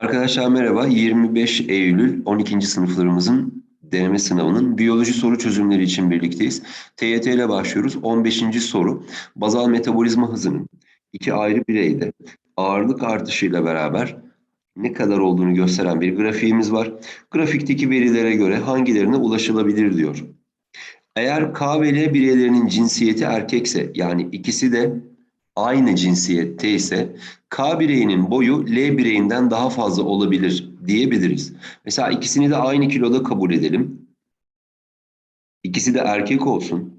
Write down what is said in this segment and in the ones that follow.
Arkadaşlar merhaba. 25 Eylül 12. sınıflarımızın deneme sınavının biyoloji soru çözümleri için birlikteyiz. TYT ile başlıyoruz. 15. soru. Bazal metabolizma hızının iki ayrı bireyde ağırlık artışıyla beraber ne kadar olduğunu gösteren bir grafiğimiz var. Grafikteki verilere göre hangilerine ulaşılabilir diyor. Eğer K ve L bireylerinin cinsiyeti erkekse yani ikisi de aynı cinsiyette ise K bireyinin boyu L bireyinden daha fazla olabilir diyebiliriz. Mesela ikisini de aynı kiloda kabul edelim. İkisi de erkek olsun.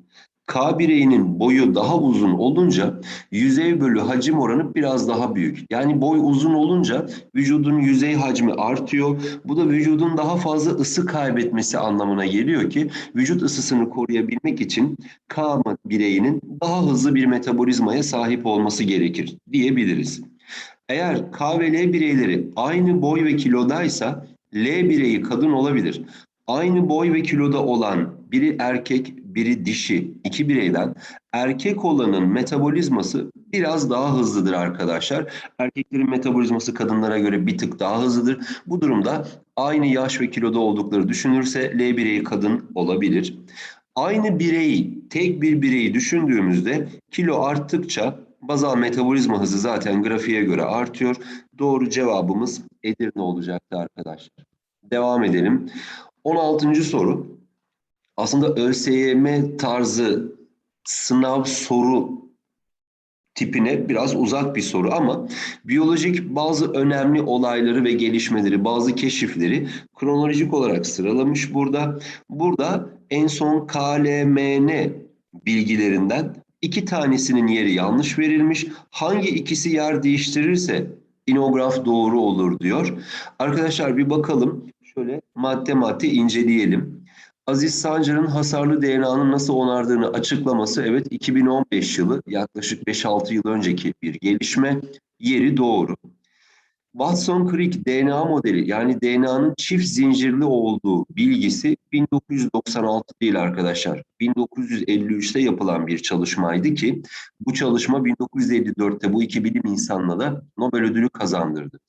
K bireyinin boyu daha uzun olunca yüzey bölü hacim oranı biraz daha büyük. Yani boy uzun olunca vücudun yüzey hacmi artıyor. Bu da vücudun daha fazla ısı kaybetmesi anlamına geliyor ki vücut ısısını koruyabilmek için K bireyinin daha hızlı bir metabolizmaya sahip olması gerekir diyebiliriz. Eğer K ve L bireyleri aynı boy ve kilodaysa L bireyi kadın olabilir. Aynı boy ve kiloda olan biri erkek, biri dişi iki bireyden erkek olanın metabolizması biraz daha hızlıdır arkadaşlar. Erkeklerin metabolizması kadınlara göre bir tık daha hızlıdır. Bu durumda aynı yaş ve kiloda oldukları düşünürse L bireyi kadın olabilir. Aynı bireyi, tek bir bireyi düşündüğümüzde kilo arttıkça bazal metabolizma hızı zaten grafiğe göre artıyor. Doğru cevabımız Edirne olacaktı arkadaşlar. Devam edelim. 16. soru. Aslında ÖSYM tarzı sınav soru tipine biraz uzak bir soru ama biyolojik bazı önemli olayları ve gelişmeleri, bazı keşifleri kronolojik olarak sıralamış burada. Burada en son KLMN bilgilerinden iki tanesinin yeri yanlış verilmiş. Hangi ikisi yer değiştirirse inograf doğru olur diyor. Arkadaşlar bir bakalım. Şöyle madde madde inceleyelim. Aziz Sancar'ın hasarlı DNA'nın nasıl onardığını açıklaması evet 2015 yılı yaklaşık 5-6 yıl önceki bir gelişme. Yeri doğru. Watson-Crick DNA modeli yani DNA'nın çift zincirli olduğu bilgisi 1996 değil arkadaşlar. 1953'te yapılan bir çalışmaydı ki bu çalışma 1954'te bu iki bilim insanına da Nobel ödülü kazandırdı.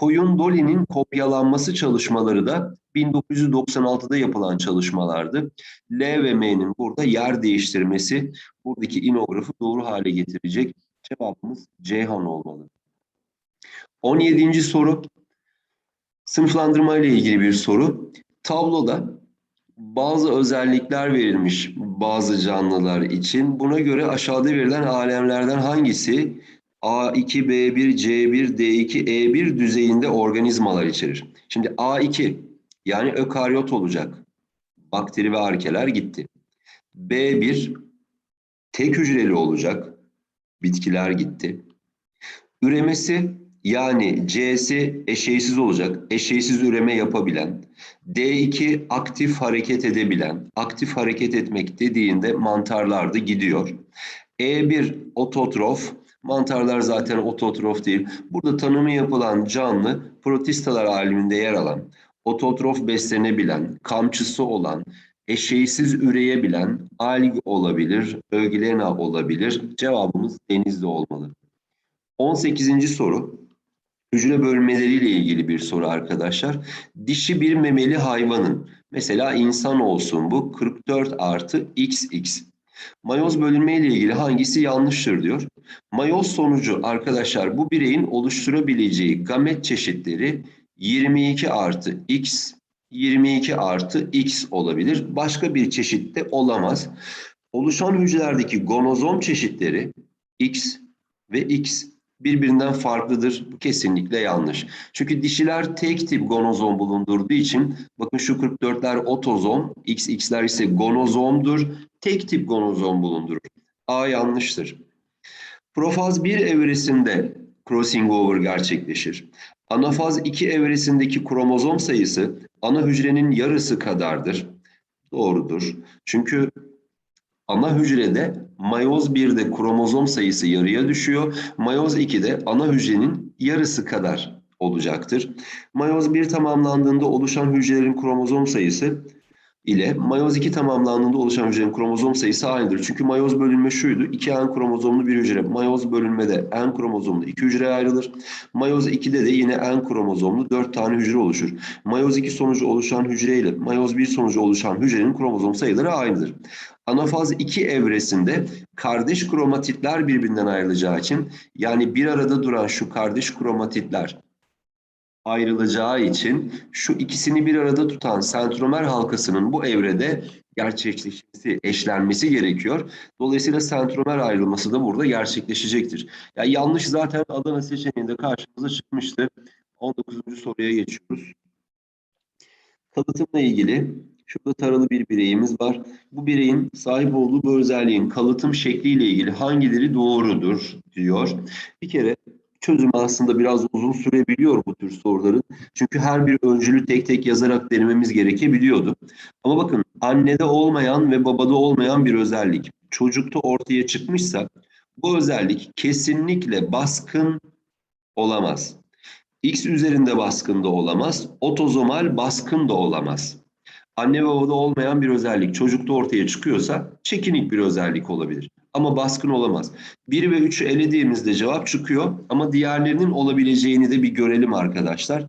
Koyun Dolly'nin kopyalanması çalışmaları da 1996'da yapılan çalışmalardı. L ve M'nin burada yer değiştirmesi buradaki inografı doğru hale getirecek. Cevabımız Ceyhan olmalı. 17. soru. Sınıflandırma ile ilgili bir soru. Tabloda bazı özellikler verilmiş bazı canlılar için. Buna göre aşağıda verilen alemlerden hangisi A2, B1, C1, D2, E1 düzeyinde organizmalar içerir? Şimdi A2 yani ökaryot olacak. Bakteri ve arkeler gitti. B1 tek hücreli olacak. Bitkiler gitti. Üremesi yani C'si eşeysiz olacak. Eşeysiz üreme yapabilen. D2 aktif hareket edebilen. Aktif hareket etmek dediğinde mantarlar da gidiyor. E1 ototrof. Mantarlar zaten ototrof değil. Burada tanımı yapılan canlı protistalar aleminde yer alan, ototrof beslenebilen, kamçısı olan, eşeysiz üreyebilen alg olabilir, öglena olabilir. Cevabımız denizde olmalı. 18. soru. Hücre bölmeleriyle ilgili bir soru arkadaşlar. Dişi bir memeli hayvanın, mesela insan olsun bu 44 artı XX. Mayoz bölünme ile ilgili hangisi yanlıştır diyor. Mayoz sonucu arkadaşlar bu bireyin oluşturabileceği gamet çeşitleri 22 artı X, 22 artı X olabilir. Başka bir çeşit de olamaz. Oluşan hücrelerdeki gonozom çeşitleri X ve X birbirinden farklıdır. Bu kesinlikle yanlış. Çünkü dişiler tek tip gonozom bulundurduğu için bakın şu 44'ler otozom, XX'ler ise gonozomdur. Tek tip gonozom bulundurur. A yanlıştır. Profaz 1 evresinde crossing over gerçekleşir. Anafaz 2 evresindeki kromozom sayısı ana hücrenin yarısı kadardır. Doğrudur. Çünkü ana hücrede mayoz 1'de kromozom sayısı yarıya düşüyor. Mayoz 2'de ana hücrenin yarısı kadar olacaktır. Mayoz 1 tamamlandığında oluşan hücrelerin kromozom sayısı ile mayoz 2 tamamlandığında oluşan hücrenin kromozom sayısı aynıdır. Çünkü mayoz bölünme şuydu. 2 N kromozomlu bir hücre. Mayoz bölünmede N kromozomlu 2 hücreye ayrılır. Mayoz 2'de de yine N kromozomlu 4 tane hücre oluşur. Mayoz 2 sonucu oluşan hücre ile mayoz 1 sonucu oluşan hücrenin kromozom sayıları aynıdır. Anafaz 2 evresinde kardeş kromatitler birbirinden ayrılacağı için yani bir arada duran şu kardeş kromatitler ayrılacağı için şu ikisini bir arada tutan sentromer halkasının bu evrede gerçekleşmesi, eşlenmesi gerekiyor. Dolayısıyla sentromer ayrılması da burada gerçekleşecektir. Ya yanlış zaten Adana seçeneğinde karşımıza çıkmıştı. 19. soruya geçiyoruz. Kalıtımla ilgili şurada taralı bir bireyimiz var. Bu bireyin sahip olduğu bu özelliğin kalıtım şekliyle ilgili hangileri doğrudur diyor. Bir kere çözümü aslında biraz uzun sürebiliyor bu tür soruların. Çünkü her bir öncülü tek tek yazarak denememiz gerekebiliyordu. Ama bakın annede olmayan ve babada olmayan bir özellik çocukta ortaya çıkmışsa bu özellik kesinlikle baskın olamaz. X üzerinde baskın da olamaz, otozomal baskın da olamaz. Anne ve babada olmayan bir özellik çocukta ortaya çıkıyorsa çekinik bir özellik olabilir. Ama baskın olamaz. 1 ve 3'ü elediğimizde cevap çıkıyor ama diğerlerinin olabileceğini de bir görelim arkadaşlar.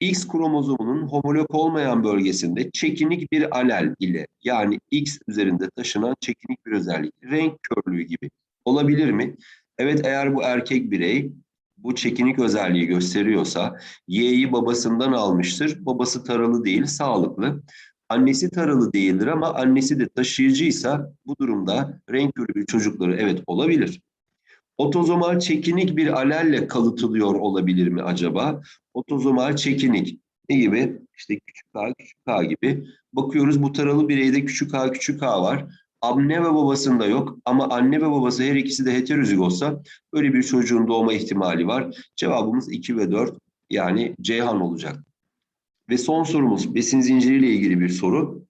X kromozomunun homolog olmayan bölgesinde çekinik bir alel ile yani X üzerinde taşınan çekinik bir özellik, renk körlüğü gibi olabilir mi? Evet eğer bu erkek birey bu çekinik özelliği gösteriyorsa Y'yi babasından almıştır. Babası taralı değil, sağlıklı. Annesi taralı değildir ama annesi de taşıyıcıysa bu durumda renk körü çocukları evet olabilir. Otozomal çekinik bir alelle kalıtılıyor olabilir mi acaba? Otozomal çekinik ne gibi? İşte küçük a, küçük a gibi. Bakıyoruz bu taralı bireyde küçük a, küçük a var. Anne ve babasında yok ama anne ve babası her ikisi de heterozigotsa böyle bir çocuğun doğma ihtimali var. Cevabımız 2 ve 4 yani Ceyhan olacak. Ve son sorumuz besin zinciriyle ilgili bir soru.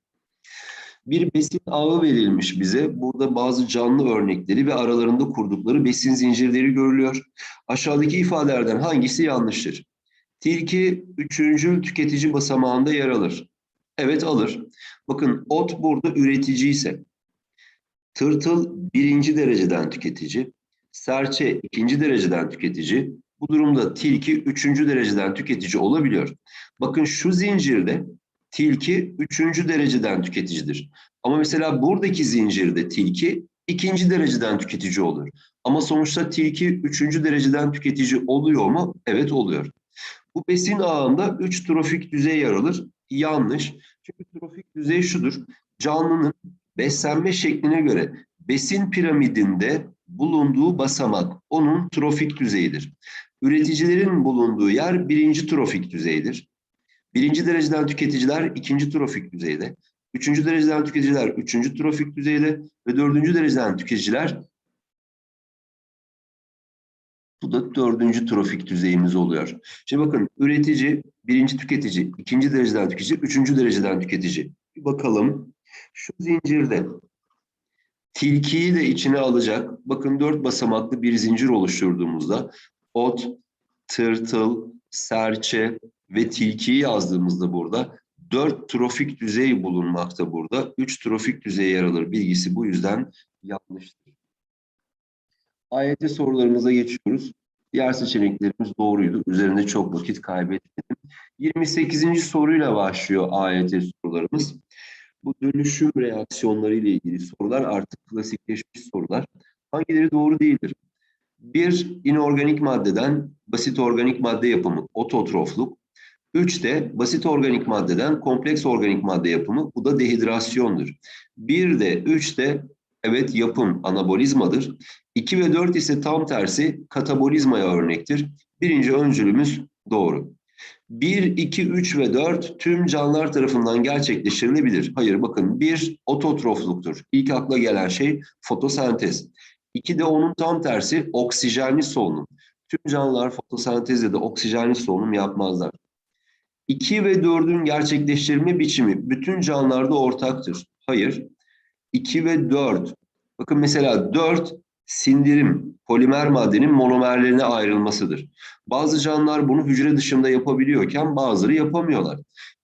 Bir besin ağı verilmiş bize. Burada bazı canlı örnekleri ve aralarında kurdukları besin zincirleri görülüyor. Aşağıdaki ifadelerden hangisi yanlıştır? Tilki üçüncü tüketici basamağında yer alır. Evet alır. Bakın ot burada üretici ise, tırtıl birinci dereceden tüketici, serçe ikinci dereceden tüketici, bu durumda tilki üçüncü dereceden tüketici olabiliyor. Bakın şu zincirde tilki üçüncü dereceden tüketicidir. Ama mesela buradaki zincirde tilki ikinci dereceden tüketici olur. Ama sonuçta tilki üçüncü dereceden tüketici oluyor mu? Evet oluyor. Bu besin ağında üç trofik düzey yer alır. Yanlış. Çünkü trofik düzey şudur. Canlının beslenme şekline göre besin piramidinde bulunduğu basamak onun trofik düzeyidir. Üreticilerin bulunduğu yer birinci trofik düzeydir. Birinci dereceden tüketiciler ikinci trofik düzeyde. Üçüncü dereceden tüketiciler üçüncü trofik düzeyde ve dördüncü dereceden tüketiciler bu da dördüncü trofik düzeyimiz oluyor. Şimdi bakın üretici, birinci tüketici, ikinci dereceden tüketici, üçüncü dereceden tüketici. Bir bakalım şu zincirde tilkiyi de içine alacak. Bakın dört basamaklı bir zincir oluşturduğumuzda ot, tırtıl, serçe ve tilkiyi yazdığımızda burada dört trofik düzey bulunmakta burada. Üç trofik düzey yer alır. Bilgisi bu yüzden yanlıştır. AYT sorularımıza geçiyoruz. Diğer seçeneklerimiz doğruydu. Üzerinde çok vakit kaybetmedim. 28. soruyla başlıyor AYT sorularımız. Bu dönüşüm reaksiyonları ile ilgili sorular artık klasikleşmiş sorular. Hangileri doğru değildir? Bir, inorganik maddeden basit organik madde yapımı, ototrofluk. Üç de basit organik maddeden kompleks organik madde yapımı, bu da dehidrasyondur. Bir de, üç de evet yapım, anabolizmadır. İki ve dört ise tam tersi katabolizmaya örnektir. Birinci öncülümüz doğru. 1, 2, 3 ve 4 tüm canlılar tarafından gerçekleştirilebilir. Hayır bakın 1 ototrofluktur. İlk akla gelen şey fotosentez. 2 de onun tam tersi oksijenli solunum. Tüm canlılar fotosentezle de oksijenli solunum yapmazlar. 2 ve 4'ün gerçekleştirilme biçimi bütün canlılarda ortaktır. Hayır. 2 ve 4. Bakın mesela 4 sindirim polimer maddenin monomerlerine ayrılmasıdır. Bazı canlılar bunu hücre dışında yapabiliyorken bazıları yapamıyorlar.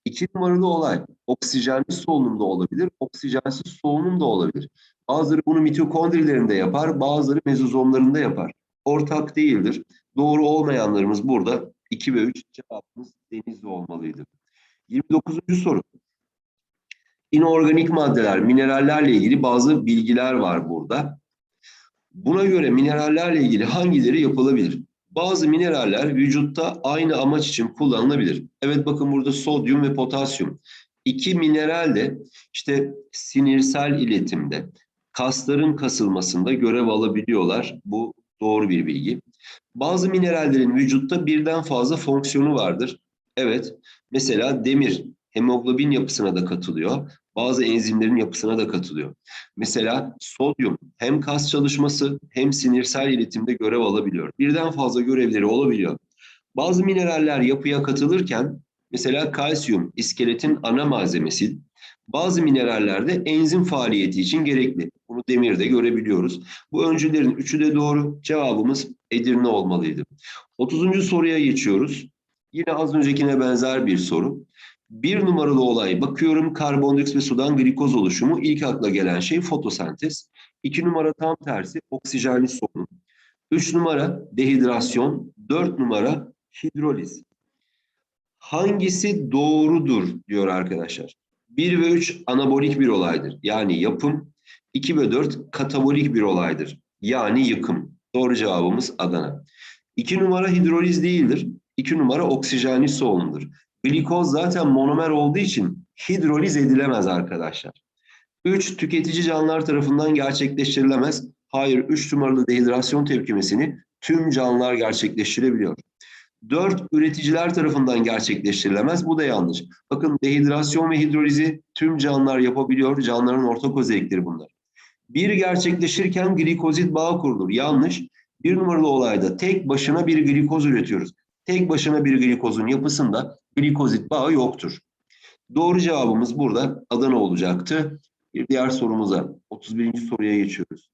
İki numaralı olay oksijenli solunumda olabilir, oksijensiz solunum da olabilir. Bazıları bunu mitokondrilerinde yapar, bazıları mezozomlarında yapar. Ortak değildir. Doğru olmayanlarımız burada 2 ve 3 cevabımız denizli olmalıydı. 29. soru. İnorganik maddeler, minerallerle ilgili bazı bilgiler var burada. Buna göre minerallerle ilgili hangileri yapılabilir? Bazı mineraller vücutta aynı amaç için kullanılabilir. Evet bakın burada sodyum ve potasyum. İki mineral de işte sinirsel iletimde, kasların kasılmasında görev alabiliyorlar. Bu doğru bir bilgi. Bazı minerallerin vücutta birden fazla fonksiyonu vardır. Evet, mesela demir hemoglobin yapısına da katılıyor. Bazı enzimlerin yapısına da katılıyor. Mesela sodyum hem kas çalışması hem sinirsel iletimde görev alabiliyor. Birden fazla görevleri olabiliyor. Bazı mineraller yapıya katılırken mesela kalsiyum iskeletin ana malzemesi. Bazı minerallerde enzim faaliyeti için gerekli. Bunu demirde görebiliyoruz. Bu öncülerin üçü de doğru. Cevabımız Edirne olmalıydı. 30. soruya geçiyoruz. Yine az öncekine benzer bir soru. Bir numaralı olay bakıyorum karbondioksit ve sudan glikoz oluşumu. İlk akla gelen şey fotosentez. İki numara tam tersi oksijenli solunum. Üç numara dehidrasyon. Dört numara hidroliz. Hangisi doğrudur diyor arkadaşlar. 1 ve 3 anabolik bir olaydır. Yani yapım. 2 ve 4 katabolik bir olaydır. Yani yıkım. Doğru cevabımız Adana. 2 numara hidroliz değildir. 2 numara oksijenli solunumdur. Glikoz zaten monomer olduğu için hidroliz edilemez arkadaşlar. 3 tüketici canlılar tarafından gerçekleştirilemez. Hayır 3 numaralı dehidrasyon tepkimesini tüm canlılar gerçekleştirebiliyor. 4 üreticiler tarafından gerçekleştirilemez. Bu da yanlış. Bakın dehidrasyon ve hidrolizi tüm canlılar yapabiliyor. Canlıların ortak özellikleri bunlar. Bir gerçekleşirken glikozit bağı kurulur. Yanlış. Bir numaralı olayda tek başına bir glikoz üretiyoruz. Tek başına bir glikozun yapısında glikozit bağı yoktur. Doğru cevabımız burada Adana olacaktı. Bir diğer sorumuza 31. soruya geçiyoruz.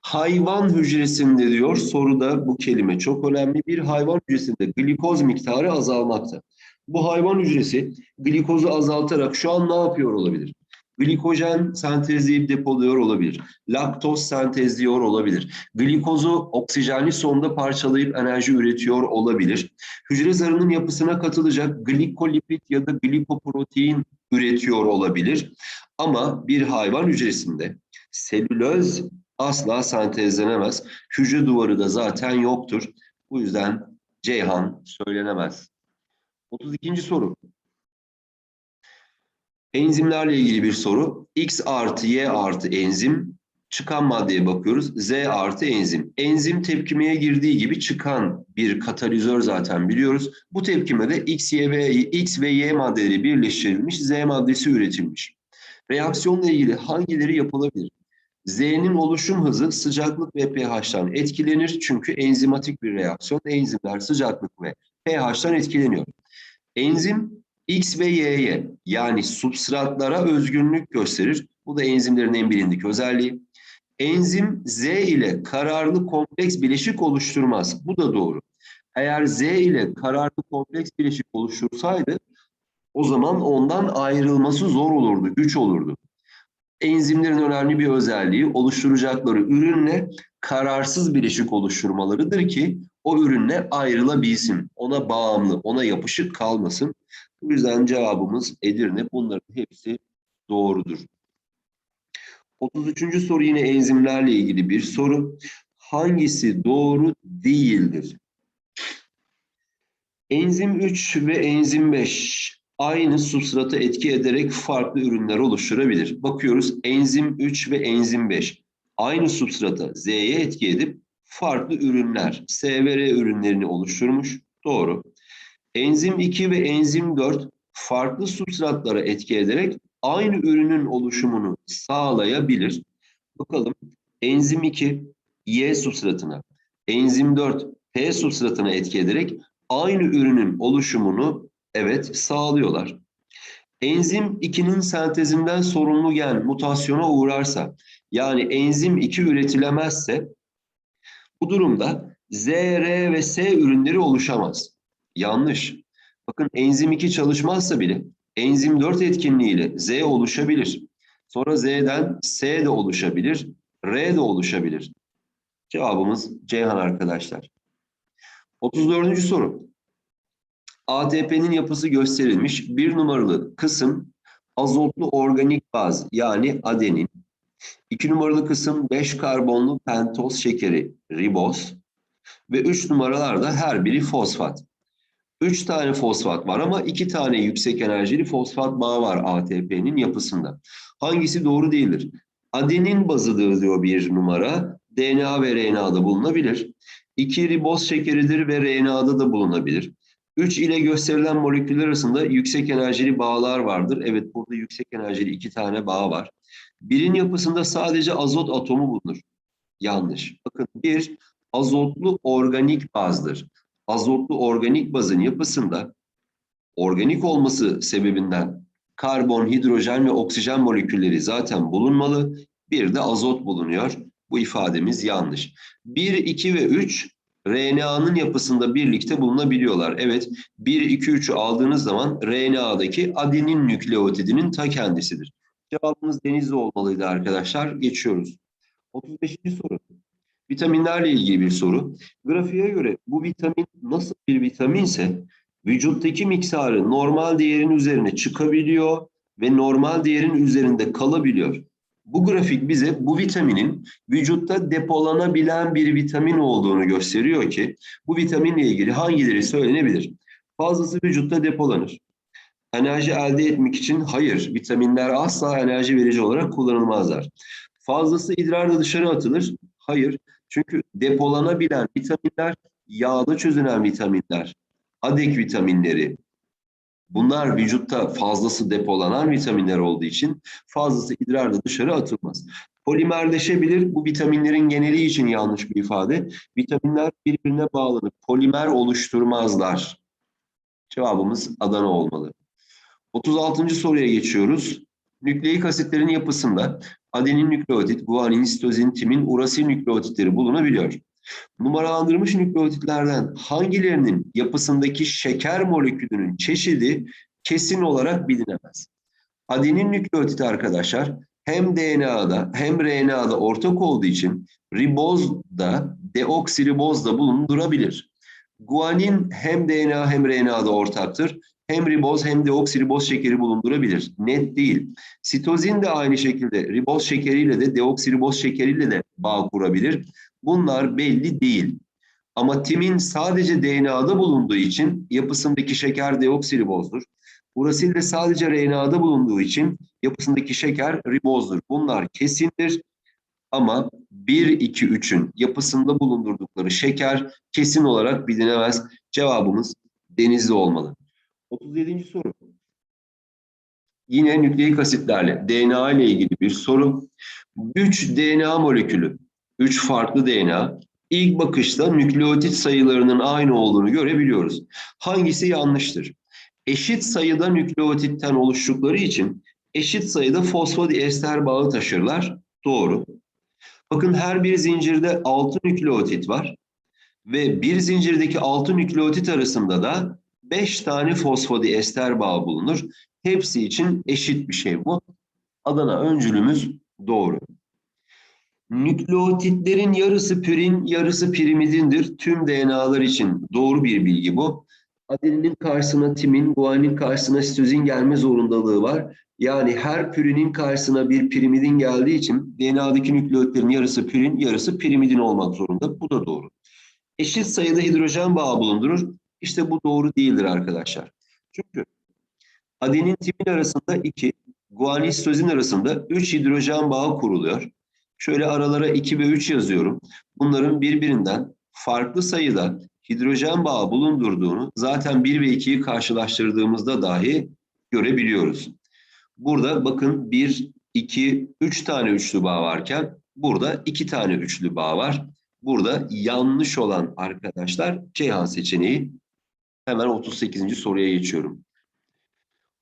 Hayvan hücresinde diyor soruda bu kelime çok önemli. Bir hayvan hücresinde glikoz miktarı azalmakta. Bu hayvan hücresi glikozu azaltarak şu an ne yapıyor olabilir? Glikojen sentezleyip depoluyor olabilir. Laktoz sentezliyor olabilir. Glikozu oksijenli sonda parçalayıp enerji üretiyor olabilir. Hücre zarının yapısına katılacak glikolipid ya da glikoprotein üretiyor olabilir. Ama bir hayvan hücresinde selüloz asla sentezlenemez. Hücre duvarı da zaten yoktur. Bu yüzden Ceyhan söylenemez. 32. soru. Enzimlerle ilgili bir soru. X artı Y artı enzim. Çıkan maddeye bakıyoruz. Z artı enzim. Enzim tepkimeye girdiği gibi çıkan bir katalizör zaten biliyoruz. Bu tepkimede X, y ve, X ve Y maddeleri birleştirilmiş, Z maddesi üretilmiş. Reaksiyonla ilgili hangileri yapılabilir? Z'nin oluşum hızı sıcaklık ve pH'tan etkilenir. Çünkü enzimatik bir reaksiyon. Enzimler sıcaklık ve pH'tan etkileniyor. Enzim X ve Y'ye yani substratlara özgünlük gösterir. Bu da enzimlerin en bilindik özelliği. Enzim Z ile kararlı kompleks bileşik oluşturmaz. Bu da doğru. Eğer Z ile kararlı kompleks bileşik oluştursaydı o zaman ondan ayrılması zor olurdu, güç olurdu. Enzimlerin önemli bir özelliği oluşturacakları ürünle kararsız bileşik oluşturmalarıdır ki o ürünle ayrılabilsin. Ona bağımlı, ona yapışık kalmasın. Bu yüzden cevabımız Edirne. Bunların hepsi doğrudur. 33. soru yine enzimlerle ilgili bir soru. Hangisi doğru değildir? Enzim 3 ve enzim 5 aynı substrata etki ederek farklı ürünler oluşturabilir. Bakıyoruz enzim 3 ve enzim 5 aynı substrata Z'ye etki edip farklı ürünler, S ve R ürünlerini oluşturmuş. Doğru. Enzim 2 ve enzim 4 farklı substratlara etki ederek aynı ürünün oluşumunu sağlayabilir. Bakalım enzim 2 Y substratına, enzim 4 P substratına etki ederek aynı ürünün oluşumunu evet sağlıyorlar. Enzim 2'nin sentezinden sorumlu gen mutasyona uğrarsa Yani enzim 2 üretilemezse bu durumda Z, R ve S ürünleri oluşamaz. Yanlış. Bakın enzim 2 çalışmazsa bile enzim 4 etkinliğiyle Z oluşabilir. Sonra Z'den S de oluşabilir, R de oluşabilir. Cevabımız Ceyhan arkadaşlar. 34. soru. ATP'nin yapısı gösterilmiş. Bir numaralı kısım azotlu organik baz yani adenin. İki numaralı kısım 5 karbonlu pentoz şekeri riboz. Ve üç numaralarda her biri fosfat. Üç tane fosfat var ama iki tane yüksek enerjili fosfat bağı var ATP'nin yapısında. Hangisi doğru değildir? Adenin bazıdır diyor bir numara. DNA ve RNA'da bulunabilir. 2 riboz şekeridir ve RNA'da da bulunabilir. 3 ile gösterilen moleküller arasında yüksek enerjili bağlar vardır. Evet burada yüksek enerjili iki tane bağ var. Birin yapısında sadece azot atomu bulunur. Yanlış. Bakın bir azotlu organik bazdır. Azotlu organik bazın yapısında organik olması sebebinden karbon, hidrojen ve oksijen molekülleri zaten bulunmalı. Bir de azot bulunuyor. Bu ifademiz yanlış. 1, 2 ve 3 RNA'nın yapısında birlikte bulunabiliyorlar. Evet 1, 2, 3'ü aldığınız zaman RNA'daki adenin nükleotidinin ta kendisidir. Cevabımız denizli olmalıydı arkadaşlar. Geçiyoruz. 35. soru. Vitaminlerle ilgili bir soru. Grafiğe göre bu vitamin nasıl bir vitaminse vücuttaki miktarı normal değerin üzerine çıkabiliyor ve normal değerin üzerinde kalabiliyor. Bu grafik bize bu vitaminin vücutta depolanabilen bir vitamin olduğunu gösteriyor ki bu vitaminle ilgili hangileri söylenebilir? Fazlası vücutta depolanır. Enerji elde etmek için hayır, vitaminler asla enerji verici olarak kullanılmazlar. Fazlası idrarla dışarı atılır. Hayır, çünkü depolanabilen vitaminler yağda çözünen vitaminler, adek vitaminleri, Bunlar vücutta fazlası depolanan vitaminler olduğu için fazlası idrarla dışarı atılmaz. Polimerleşebilir. Bu vitaminlerin geneli için yanlış bir ifade. Vitaminler birbirine bağlanıp polimer oluşturmazlar. Cevabımız Adana olmalı. 36. soruya geçiyoruz. Nükleik asitlerin yapısında adenin nükleotit, guanin, sitozin, timin, urasil nükleotitleri bulunabiliyor. Numaralandırılmış nükleotitlerden hangilerinin yapısındaki şeker molekülünün çeşidi kesin olarak bilinemez. Adenin nükleotidi arkadaşlar hem DNA'da hem RNA'da ortak olduğu için ribozda, deoksiribozda bulundurabilir. Guanin hem DNA hem RNA'da ortaktır. Hem riboz hem deoksiriboz şekeri bulundurabilir. Net değil. Sitozin de aynı şekilde riboz şekeriyle de deoksiriboz şekeriyle de bağ kurabilir. Bunlar belli değil. Ama timin sadece DNA'da bulunduğu için yapısındaki şeker deoksiribozdur. Urasil de sadece RNA'da bulunduğu için yapısındaki şeker ribozdur. Bunlar kesindir. Ama 1, 2, 3'ün yapısında bulundurdukları şeker kesin olarak bilinemez. Cevabımız denizli olmalı. 37. soru. Yine nükleik asitlerle DNA ile ilgili bir soru. 3 DNA molekülü 3 farklı DNA ilk bakışta nükleotit sayılarının aynı olduğunu görebiliyoruz. Hangisi yanlıştır? Eşit sayıda nükleotitten oluştukları için eşit sayıda fosfodiester bağı taşırlar. Doğru. Bakın her bir zincirde 6 nükleotit var ve bir zincirdeki 6 nükleotit arasında da 5 tane fosfodiester bağı bulunur. Hepsi için eşit bir şey bu. Adana öncülümüz doğru. Nükleotitlerin yarısı pürin, yarısı pirimidindir. Tüm DNA'lar için doğru bir bilgi bu. Adeninin karşısına timin, guanin karşısına sitozin gelme zorundalığı var. Yani her pürinin karşısına bir pirimidin geldiği için DNA'daki nükleotitlerin yarısı pürin, yarısı pirimidin olmak zorunda. Bu da doğru. Eşit sayıda hidrojen bağı bulundurur. İşte bu doğru değildir arkadaşlar. Çünkü adenin timin arasında 2, guanin sitozin arasında 3 hidrojen bağı kuruluyor. Şöyle aralara 2 ve 3 yazıyorum. Bunların birbirinden farklı sayıda hidrojen bağı bulundurduğunu zaten 1 ve 2'yi karşılaştırdığımızda dahi görebiliyoruz. Burada bakın 1, 2, 3 tane üçlü bağ varken burada 2 tane üçlü bağ var. Burada yanlış olan arkadaşlar Ceyhan seçeneği. Hemen 38. soruya geçiyorum.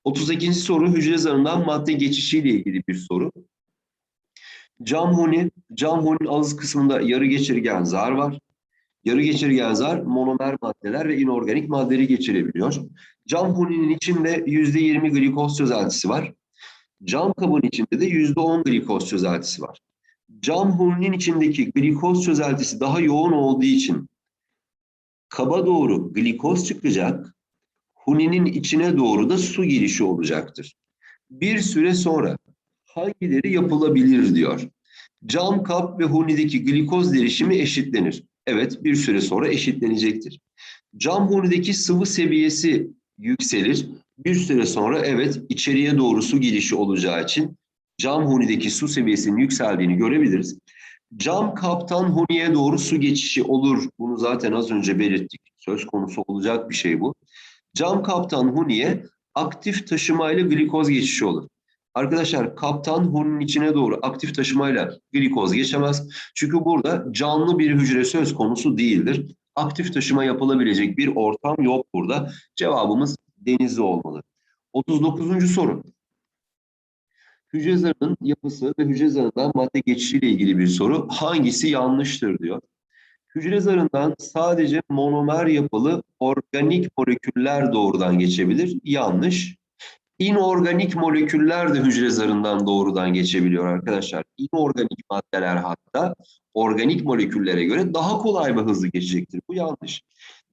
38. soru hücre zarından madde geçişiyle ilgili bir soru. Cam huni, cam huninin ağız kısmında yarı geçirgen zar var. Yarı geçirgen zar monomer maddeler ve inorganik maddeleri geçirebiliyor. Cam huninin içinde %20 glikoz çözeltisi var. Cam kabın içinde de %10 glikoz çözeltisi var. Cam huninin içindeki glikoz çözeltisi daha yoğun olduğu için kaba doğru glikoz çıkacak. Huninin içine doğru da su girişi olacaktır. Bir süre sonra hangileri yapılabilir diyor. Cam kap ve hunideki glikoz derişimi eşitlenir. Evet bir süre sonra eşitlenecektir. Cam hunideki sıvı seviyesi yükselir. Bir süre sonra evet içeriye doğru su girişi olacağı için cam hunideki su seviyesinin yükseldiğini görebiliriz. Cam kaptan huniye doğru su geçişi olur. Bunu zaten az önce belirttik. Söz konusu olacak bir şey bu. Cam kaptan huniye aktif taşımayla glikoz geçişi olur. Arkadaşlar kaptan hunun içine doğru aktif taşımayla glikoz geçemez. Çünkü burada canlı bir hücre söz konusu değildir. Aktif taşıma yapılabilecek bir ortam yok burada. Cevabımız denizli olmalı. 39. soru. Hücre zarının yapısı ve hücre zarından madde geçişiyle ilgili bir soru. Hangisi yanlıştır diyor. Hücre zarından sadece monomer yapılı organik moleküller doğrudan geçebilir. Yanlış. İnorganik moleküller de hücre zarından doğrudan geçebiliyor arkadaşlar. İnorganik maddeler hatta organik moleküllere göre daha kolay ve hızlı geçecektir. Bu yanlış.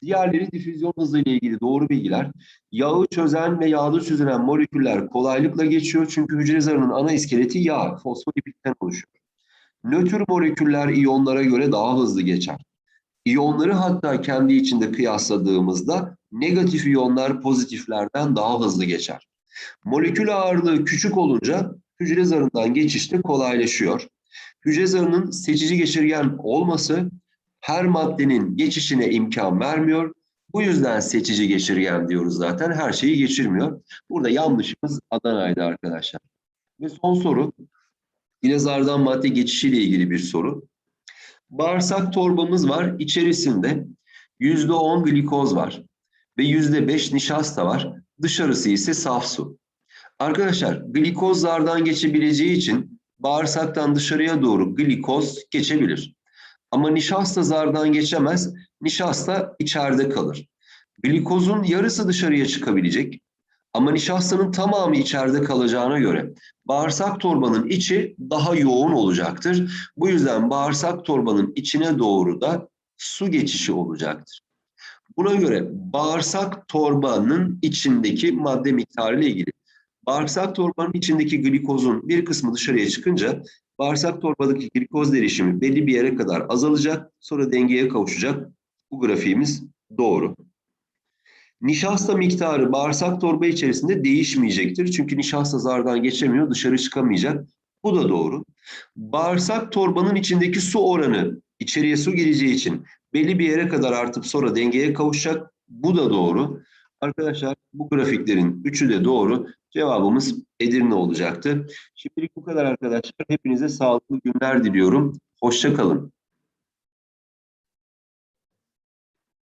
Diğerleri difüzyon hızı ile ilgili doğru bilgiler. Yağı çözen ve yağda çözülen moleküller kolaylıkla geçiyor. Çünkü hücre zarının ana iskeleti yağ, fosfolipitten oluşuyor. Nötr moleküller iyonlara göre daha hızlı geçer. İyonları hatta kendi içinde kıyasladığımızda negatif iyonlar pozitiflerden daha hızlı geçer. Molekül ağırlığı küçük olunca hücre zarından geçiş de kolaylaşıyor. Hücre zarının seçici geçirgen olması her maddenin geçişine imkan vermiyor. Bu yüzden seçici geçirgen diyoruz zaten. Her şeyi geçirmiyor. Burada yanlışımız Adana'ydı arkadaşlar. Ve son soru. Yine zardan madde geçişiyle ilgili bir soru. Bağırsak torbamız var. İçerisinde %10 glikoz var ve %5 nişasta var. Dışarısı ise saf su. Arkadaşlar glikoz zardan geçebileceği için bağırsaktan dışarıya doğru glikoz geçebilir. Ama nişasta zardan geçemez. Nişasta içeride kalır. Glikozun yarısı dışarıya çıkabilecek. Ama nişastanın tamamı içeride kalacağına göre bağırsak torbanın içi daha yoğun olacaktır. Bu yüzden bağırsak torbanın içine doğru da su geçişi olacaktır. Buna göre bağırsak torbanın içindeki madde miktarı ile ilgili bağırsak torbanın içindeki glikozun bir kısmı dışarıya çıkınca bağırsak torbadaki glikoz derişimi belli bir yere kadar azalacak, sonra dengeye kavuşacak. Bu grafiğimiz doğru. Nişasta miktarı bağırsak torba içerisinde değişmeyecektir. Çünkü nişasta zardan geçemiyor, dışarı çıkamayacak. Bu da doğru. Bağırsak torbanın içindeki su oranı içeriye su gireceği için belli bir yere kadar artıp sonra dengeye kavuşacak. Bu da doğru. Arkadaşlar bu grafiklerin üçü de doğru. Cevabımız Edirne olacaktı. Şimdilik bu kadar arkadaşlar. Hepinize sağlıklı günler diliyorum. Hoşça kalın.